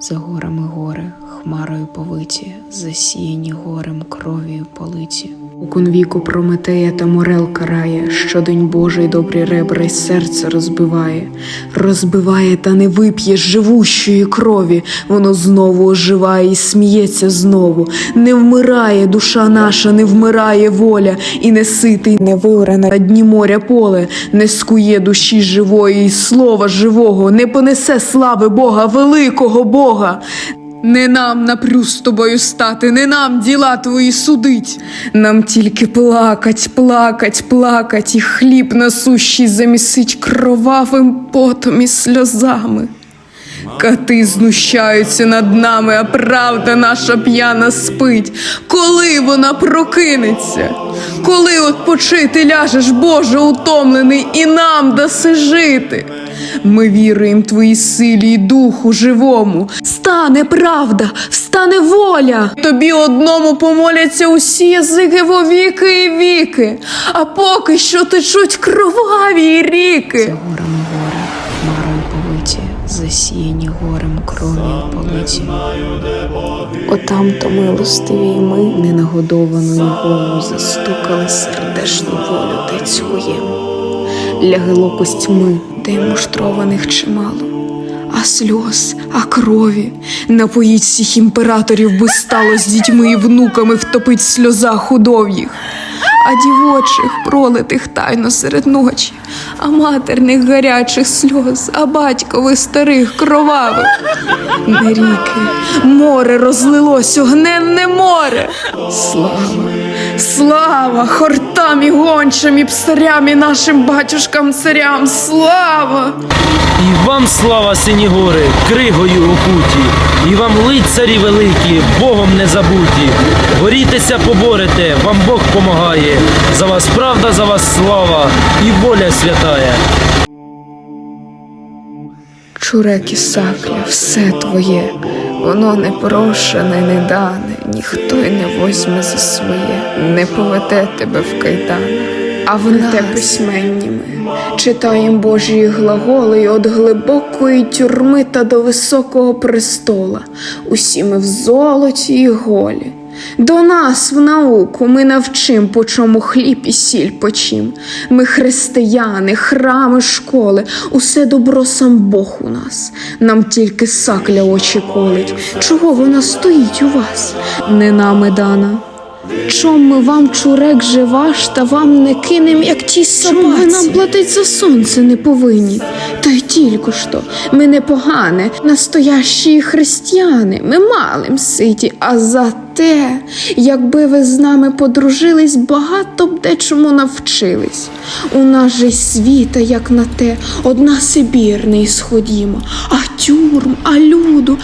За горами гори, хмарою повиті, засіяні горем кров'ю политі. У конвіку Прометея та Морел карає, щодень Божий добрі ребра й серце розбиває, розбиває та не вип'є живущої крові, воно знову оживає і сміється знову. Не вмирає душа наша, не вмирає воля, і не ситий, не виоране на дні моря поле, не скує душі живої, і слова живого, не понесе слави Бога, великого Бога. Не нам з тобою стати, не нам діла твої судить. Нам тільки плакать, плакать, плакать, і хліб насущий замісить кровавим потом і сльозами. Кати знущаються над нами, а правда наша п'яна спить. Коли вона прокинеться? Коли отпочити ляжеш, Боже, утомлений, і нам даси жити? Ми віруємо твоїй силі і духу живому. Стане правда, встане воля. Тобі одному помоляться усі язики во віки і віки, а поки що течуть кроваві ріки. За горами гори, хмарою повиті, засіяні горем кров'ю политі. Отам то милостиві ми ненагодованою голову застукали сердешну волю та цькуємо. Лягило костьми, де й муштрованих чимало. А сльоз, а крові напоїть всіх імператорів би стало з дітьми і внуками втопить в сльозах худов'їх, а дівочих пролитих тайно серед ночі, а матерних гарячих сльоз, а батькових старих кровавих. Не ріки, море розлилось, огненне море. Слава, слава хортам і гончам і псарям і нашим батюшкам царям, слава! І вам слава, сині гори, кригою окуті, і вам лицарі великі, Богом не забуті. Борітеся, поборете, вам Бог помагає. За вас правда, за вас слава і воля святая. Чурек і сакля, все твоє, воно не прошене, не дане, ніхто й не возьме за своє, не поведе тебе в кайданах. А в те письменніми читаєм Божі глаголи от глибокої тюрми та до високого престола. Усі ми в золоті й голі. До нас в науку ми навчим, по чому хліб і сіль почим. Ми християни, храми, школи, усе добро сам Бог у нас. Нам тільки сакля очі колить. Чого вона стоїть у вас? Не нами дана. Чом ми вам чурек же ваш, та вам не кинем, як ті собаці? Чом ви нам платить за сонце не повинні? Та й тільки ж то, ми не погане, настоящі християни, ми малим ситі, а за те, якби ви з нами подружились, багато б дечому навчились. У нас же світа, як на те, одна Сибір не ісходімо, а тюрм, а люду,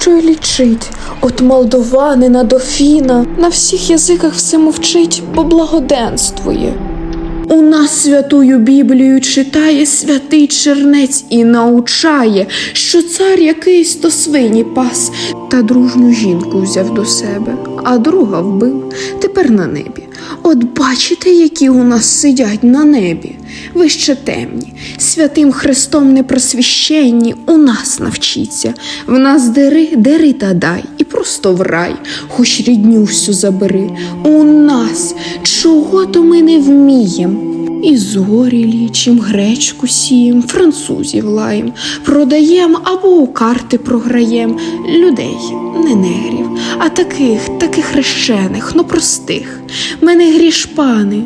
що й лічить, от молдованина до фіна, на всіх язиках все мовчить, поблагоденствує. У нас святую Біблію читає святий чернець і научає, що цар якийсь то свині пас, та дружну жінку взяв до себе, а друга вбив, тепер на небі. От бачите, які у нас сидять на небі. Ви ще темні, святим Христом непросвіщенні у нас навчіться. В нас дери, дери та дай, і просто в рай, хоч рідню всю забери. У нас чого то ми не вмієм. І зорі лічим, гречку сієм, французів лаєм, продаєм або у карти програєм людей, не негрів, а таких, таких хрещених, но простих. Мене гріш пани.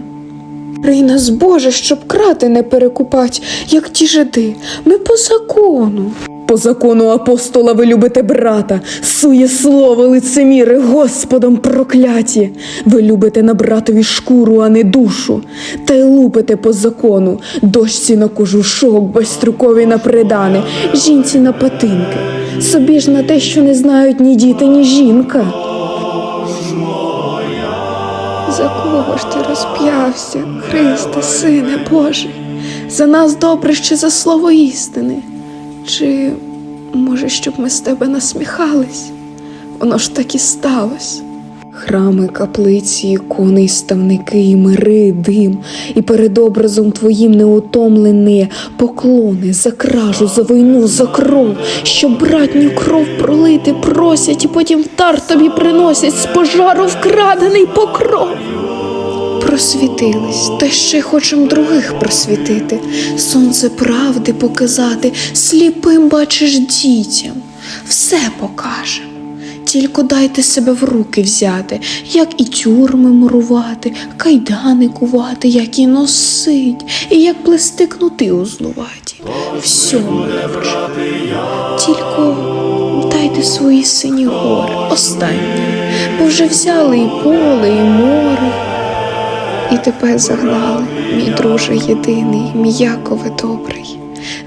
Рий нас, Боже, щоб крати не перекупать, як ті жиди. Ми по закону. По закону апостола ви любите брата, сує слово лицеміри, Господом прокляті. Ви любите на братові шкуру, а не душу, та й лупите по закону, дочці на кожушок, байструкові на придане, жінці на патинки. Собі ж на те, що не знають ні діти, ні жінка. За кого ж ти розп'явся, Христе, Сине Божий? За нас добре ще за слово істини. Чи, може, щоб ми з тебе насміхались? Воно ж так і сталося. Храми, каплиці, ікони, ставники, і мири, дим, і перед образом твоїм неутомлений поклони за кражу, за війну, за кров, що братню кров пролити просять, і потім в дар тобі приносять з пожару вкрадений покров. Просвітились, та ще хочем других просвітити, сонце правди показати, сліпим бачиш дітям, все покажем. Тільки дайте себе в руки взяти, як і тюрми мурувати, кайдани кувати, як і носить, і як плести кнути узлуваті. Всьому навчу. Тільки дайте свої сині гори, останні, бо вже взяли і поле, і море. Тебе загнали, мій друже єдиний, мій Якове добрий.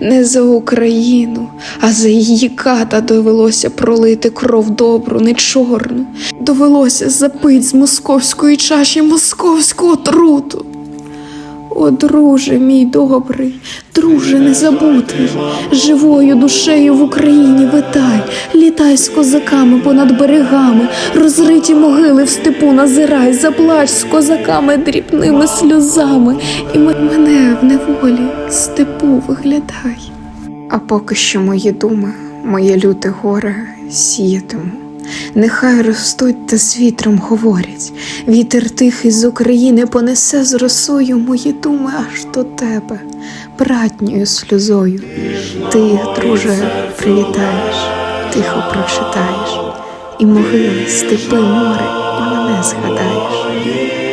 Не за Україну, а за її ката довелося пролити кров добру, не чорну. Довелося запить з московської чаші московську отруту. О, друже мій добрий, друже незабутий, живою душею в Україні витай, літай з козаками понад берегами, розриті могили в степу назирай, заплач з козаками дрібними сльозами, і мене в неволі степу виглядай. А поки що мої думи, моє люте горе сіятиму. Нехай ростуть та з вітром говорять. Вітер тихий з України понесе з росою мої думи аж до тебе, братньою сльозою. Ти, друже, прилітаєш, тихо прочитаєш, і могили, степи, море, і мене згадаєш.